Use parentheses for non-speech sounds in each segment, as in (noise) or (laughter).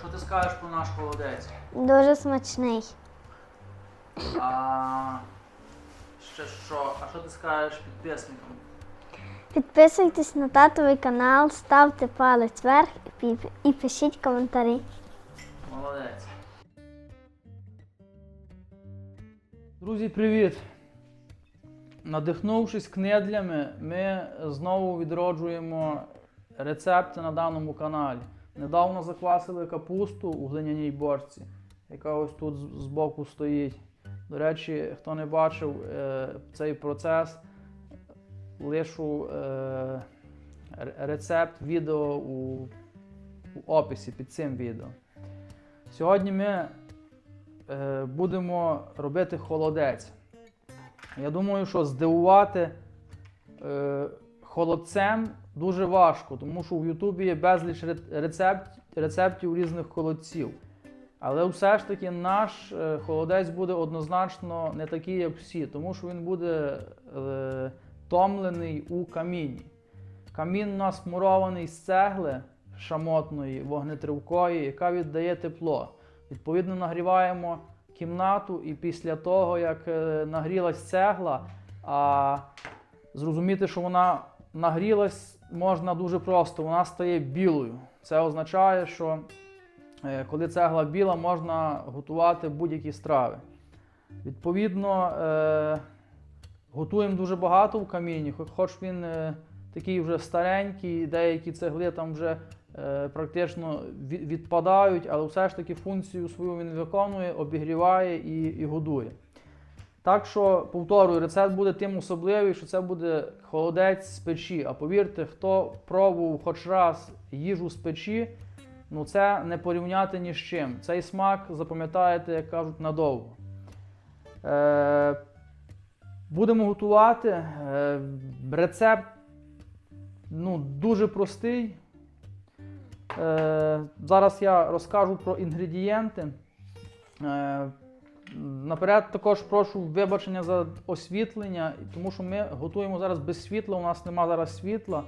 Що ти скажеш про наш холодець? Дуже смачний. А ще що? А що ти скажеш підписникам? Підписуйтесь на татовий канал, ставте палець вверх і і пишіть коментарі. Молодець. Друзі, привіт! Надихнувшись кнедлями, ми знову відроджуємо рецепти на даному каналі. Недавно заквасили капусту у глиняній борці, яка ось тут з- збоку стоїть. До речі, хто не бачив е, цей процес, лишу е, рецепт відео у, описі під цим відео. Сьогодні ми е, будемо робити холодець. Я думаю, що здивувати холодцем дуже важко, тому що в Ютубі є безліч рецепт, рецептів різних холодців. Але все ж таки наш е, холодець буде однозначно не такий, як всі, тому що він буде е, томлений у каміні. Камін у нас мурований з цегли шамотної, вогнетривкої, яка віддає тепло. Відповідно, нагріваємо кімнату, і після того, як е, нагрілась цегла, а зрозуміти, що вона нагрілась, можна дуже просто, вона стає білою. Це означає, що е, коли цегла біла, можна готувати будь-які страви. Відповідно, е, готуємо дуже багато в каміні, хоч він е, такий вже старенький, деякі цегли там вже практично відпадають, але все ж таки функцію свою він виконує, обігріває і, і годує. Так що, повторюю, рецепт буде тим особливий, що це буде холодець з печі. А повірте, хто пробував хоч раз їжу з печі, ну це не порівняти ні з чим. Цей смак запам'ятаєте, як кажуть, надовго. Е, будемо готувати. Е, рецепт ну, дуже простий. Е, зараз я розкажу про інгредієнти. Е, наперед також прошу вибачення за освітлення, тому що ми готуємо зараз без світла, у нас немає зараз світла.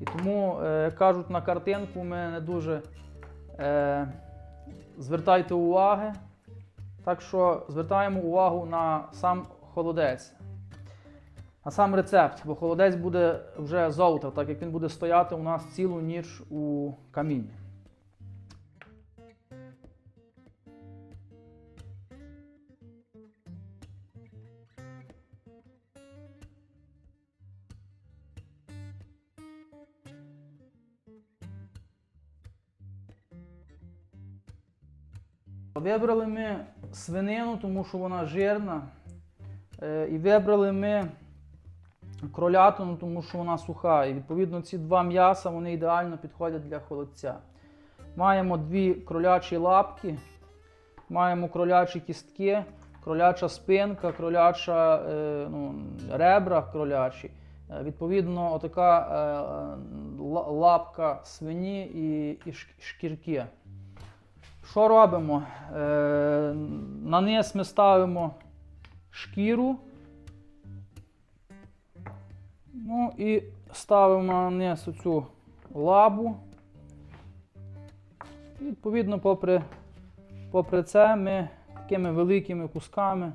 І тому, е, як кажуть, на картинку ми не дуже е, звертайте уваги. Так що звертаємо увагу на сам холодець. А сам рецепт, бо холодець буде вже завтра, так як він буде стояти у нас цілу ніч у камінні. Вибрали ми свинину, тому що вона жирна. Е, І вибрали ми кролятину, тому що вона суха. І відповідно ці два м'яса вони ідеально підходять для холодця. Маємо дві кролячі лапки, маємо кролячі кістки, кроляча спинка, кроляча е, ну, ребра кролячі. Е, Відповідно, отака лапка свині і шкірки. Що робимо? Е, на низ ми ставимо шкіру. Ну і ставимо на низ оцю лабу. І відповідно, попри, попри це, ми такими великими кусками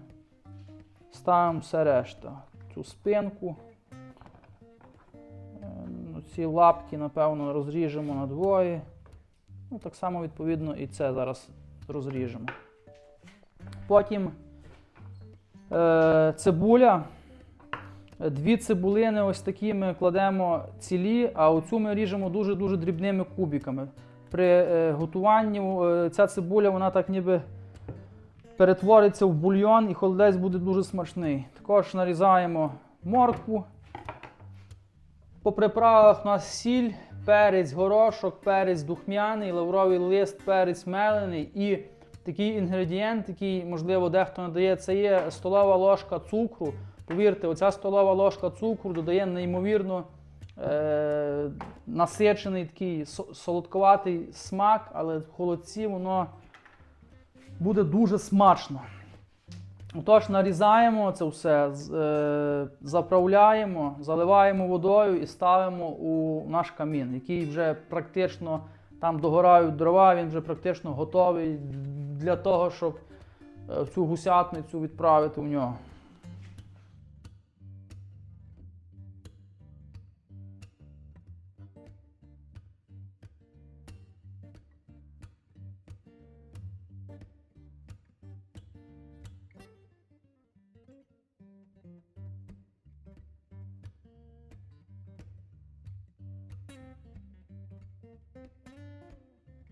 ставимо все решта. Цю спинку. Е, ну, Ці лапки, напевно, розріжемо на двоє. Ну, так само, відповідно, і це зараз розріжемо. Потім е, цибуля. Дві цибулини ось такі ми кладемо цілі, а оцю ми ріжемо дуже-дуже дрібними кубиками. При е, готуванні е, ця цибуля вона так ніби перетвориться в бульйон і холодець буде дуже смачний. Також нарізаємо моркву. По приправах у нас сіль, перець, горошок, перець духмяний, лавровий лист, перець мелений і такий інгредієнт, який, можливо, дехто не дає, це є столова ложка цукру. Повірте, оця столова ложка цукру додає неймовірно е, насичений такий со- солодковатий смак, але в холодці воно буде дуже смачно. Отож, нарізаємо це все, е, заправляємо, заливаємо водою і ставимо у наш камін, який вже практично Там догорають дрова, він вже практично готовий для того, щоб е, цю гусятницю відправити в нього.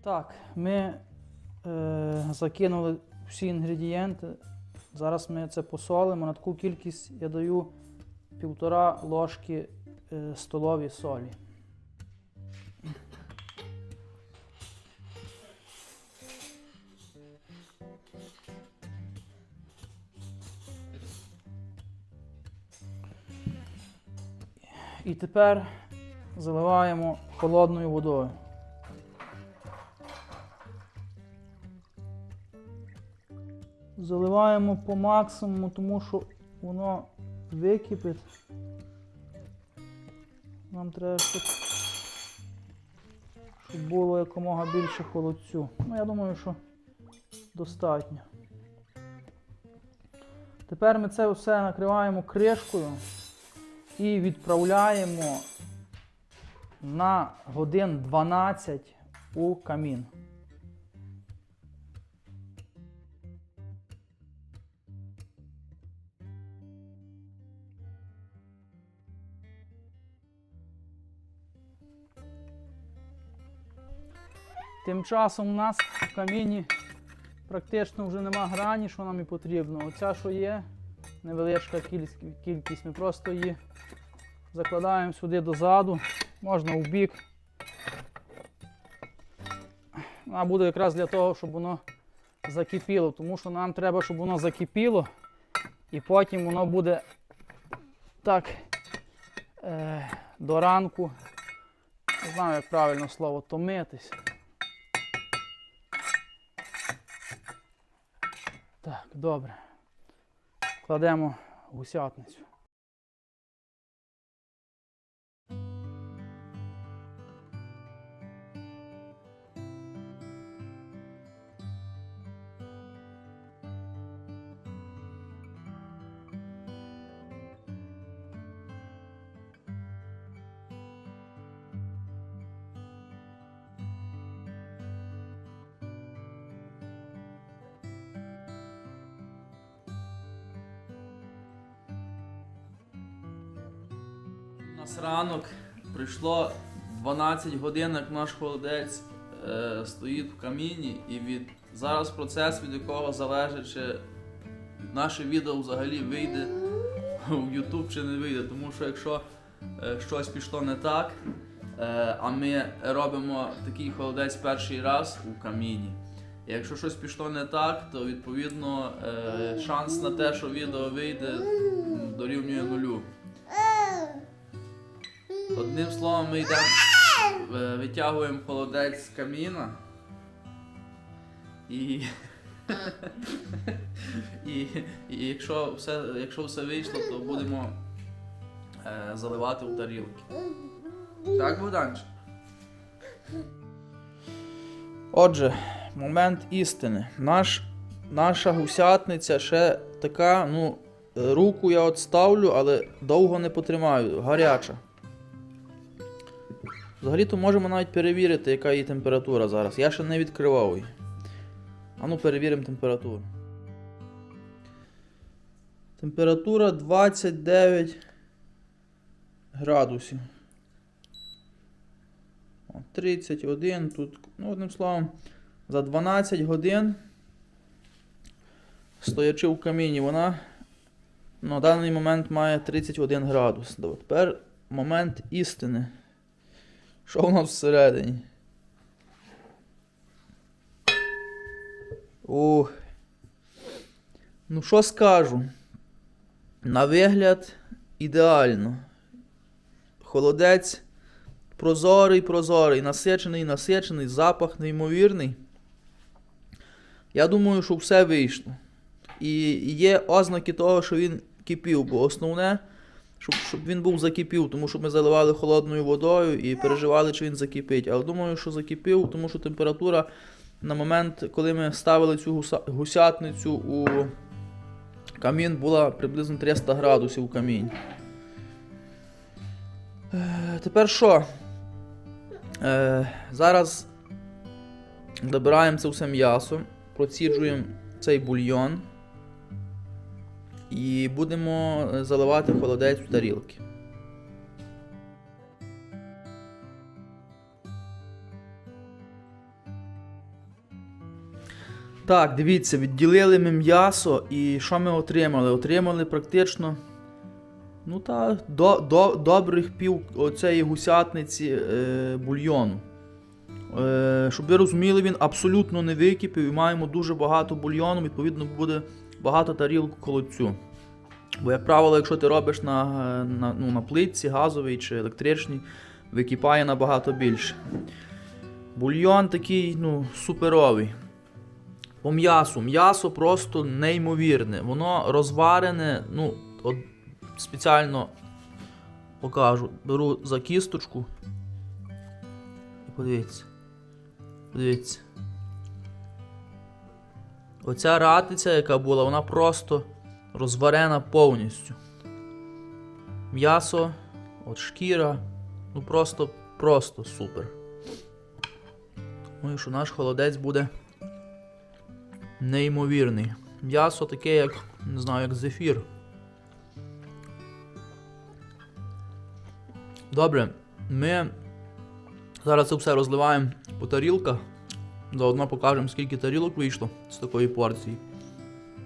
Так, ми е, закинули всі інгредієнти. Зараз ми це посолимо. На таку кількість я даю півтора ложки е, столові солі. І тепер заливаємо холодною водою. Заливаємо по максимуму, тому що воно википить. Нам треба, щоб, щоб було якомога більше холодцю. Ну, я думаю, що достатньо. Тепер ми це все накриваємо кришкою і відправляємо на годин 12 у камін. Тим часом у нас в каміні практично вже нема грані, що нам і потрібно. Оця, що є, невеличка кількість. Ми просто її закладаємо сюди дозаду, можна в бік. Вона буде якраз для того, щоб воно закипіло, тому що нам треба, щоб воно закипіло, і потім воно буде так е, до ранку, не знаю, як правильно слово, томитись. Так, добре. Кладемо гусятницю. Нас ранок прийшло 12 годин, як наш холодець е, стоїть в каміні, і від зараз процес, від якого залежить, чи наше відео взагалі вийде в YouTube чи не вийде. Тому що якщо е, щось пішло не так, е, а ми робимо такий холодець перший раз у каміні. Якщо щось пішло не так, то відповідно е, шанс на те, що відео вийде, дорівнює нулю. Одним словом, ми йдемо, е, витягуємо холодець з каміна. І, і, і якщо, все, якщо все вийшло, то будемо е, заливати в тарілки. Так, Богданчик? Отже, момент істини. Наш, наша гусятниця ще така, ну, е, руку я от ставлю, але довго не потримаю, гаряча. Взагалі-то можемо навіть перевірити, яка її температура зараз. Я ще не відкривав її. А ну перевіримо температуру. Температура 29 градусів. 31 тут, ну, одним словом, за 12 годин, стоячи в каміні, вона на даний момент має 31 градус. Тепер момент істини. Що у нас всередині? Ух. Ну, що скажу? На вигляд ідеально. Холодець прозорий, прозорий, насичений, насичений, запах неймовірний. Я думаю, що все вийшло. І є ознаки того, що він кипів, бо основне, щоб, щоб він був закипів, тому що ми заливали холодною водою і переживали, чи він закипить. Але думаю, що закипів, тому що температура на момент, коли ми ставили цю гуса- гусятницю у камін, була приблизно 300 градусів у камінь. Е, Тепер що? Е, зараз добираємо це все м'ясо, проціджуємо цей бульйон і будемо е, заливати холодець в тарілки. Так, дивіться, відділили ми м'ясо і що ми отримали? Отримали практично ну та, до, до, добрих пів оцеї гусятниці е, бульйону. Е, щоб ви розуміли, він абсолютно не википів і маємо дуже багато бульйону, відповідно, буде багато тарілок холодцю. Бо, як правило, якщо ти робиш на, на, ну, на плитці газовій чи електричній, википає набагато більше. Бульйон такий ну, суперовий. По м'ясу. М'ясо просто неймовірне. Воно розварене, ну, от спеціально покажу. Беру за кісточку. І подивіться. Подивіться. Оця ратиця, яка була, вона просто розварена повністю. М'ясо, от шкіра. Ну просто, просто супер. Думаю, що наш холодець буде неймовірний. М'ясо таке, як, не знаю, як зефір. Добре, ми зараз це все розливаємо по тарілках. Заодно покажемо, скільки тарілок вийшло з такої порції.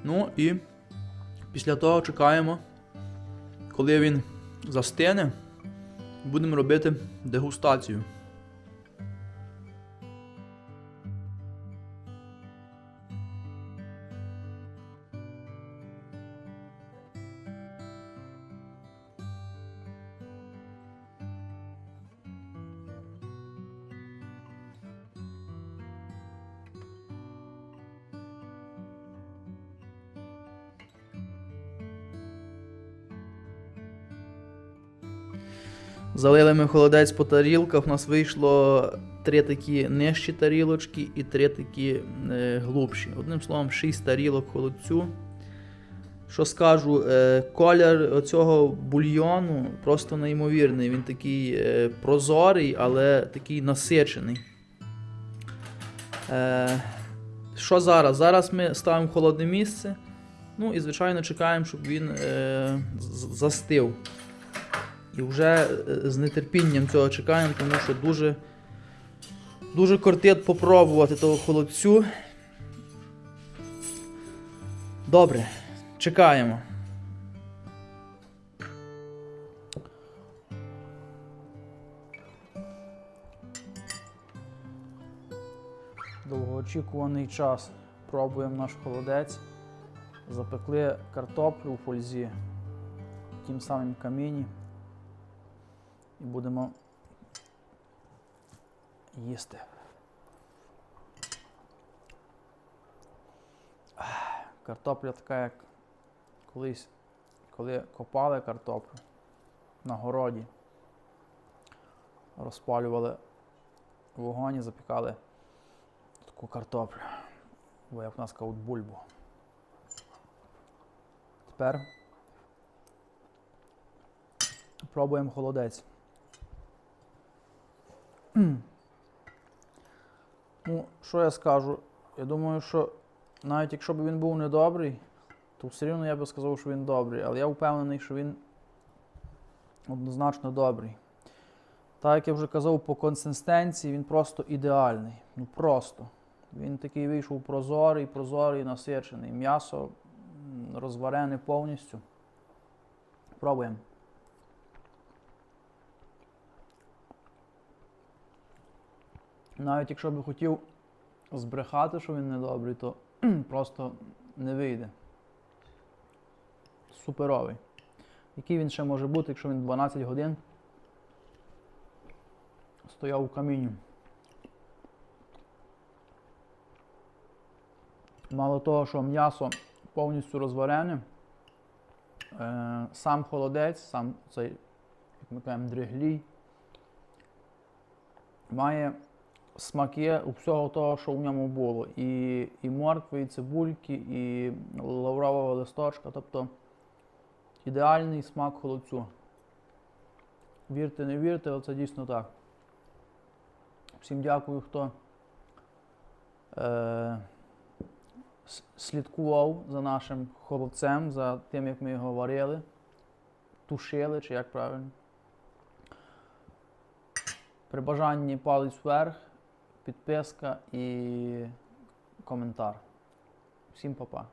Ну і після того чекаємо, коли він застине, будемо робити дегустацію. Залили ми холодець по тарілках. У нас вийшло три такі нижчі тарілочки і три такі е, глубші. Одним словом, шість тарілок холодцю. Що скажу, е, колір цього бульйону просто неймовірний. Він такий е, прозорий, але такий насичений. Що зараз? Зараз ми ставимо холодне місце. Ну і, звичайно, чекаємо, щоб він застив. І вже е, з нетерпінням цього чекаємо, тому що дуже, дуже кортить попробувати того холодцю. Добре, чекаємо. Довгоочікуваний час. Пробуємо наш холодець. Запекли картоплю у фользі в тім самим каміні. І будемо їсти. Картопля така, як колись, коли копали картоплю на городі. Розпалювали вогонь і запікали таку картоплю. Бо як в нас кажуть бульбу. Тепер пробуємо холодець. Ну, що я скажу? Я думаю, що навіть якщо б він був недобрий, то все рівно я би сказав, що він добрий. Але я впевнений, що він однозначно добрий. Так як я вже казав, по консистенції він просто ідеальний. Ну просто. Він такий вийшов прозорий, прозорий, насичений. М'ясо розварене повністю. Пробуємо. Навіть якщо би хотів збрехати, що він недобрий, то (clears throat) просто не вийде. Суперовий. Який він ще може бути, якщо він 12 годин стояв у камінні. Мало того, що м'ясо повністю розварене, Е, сам холодець, сам цей, як ми кажемо, дриглій, має смаки у всього того, що в ньому було. І, і моркви, і цибульки, і лаврового листочка. Тобто ідеальний смак холодцю. Вірте, не вірте, але це дійсно так. Всім дякую, хто е, слідкував за нашим холодцем, за тим, як ми його варили, тушили, чи як правильно. При бажанні палець вверх, підписка і коментар. Всім па-па.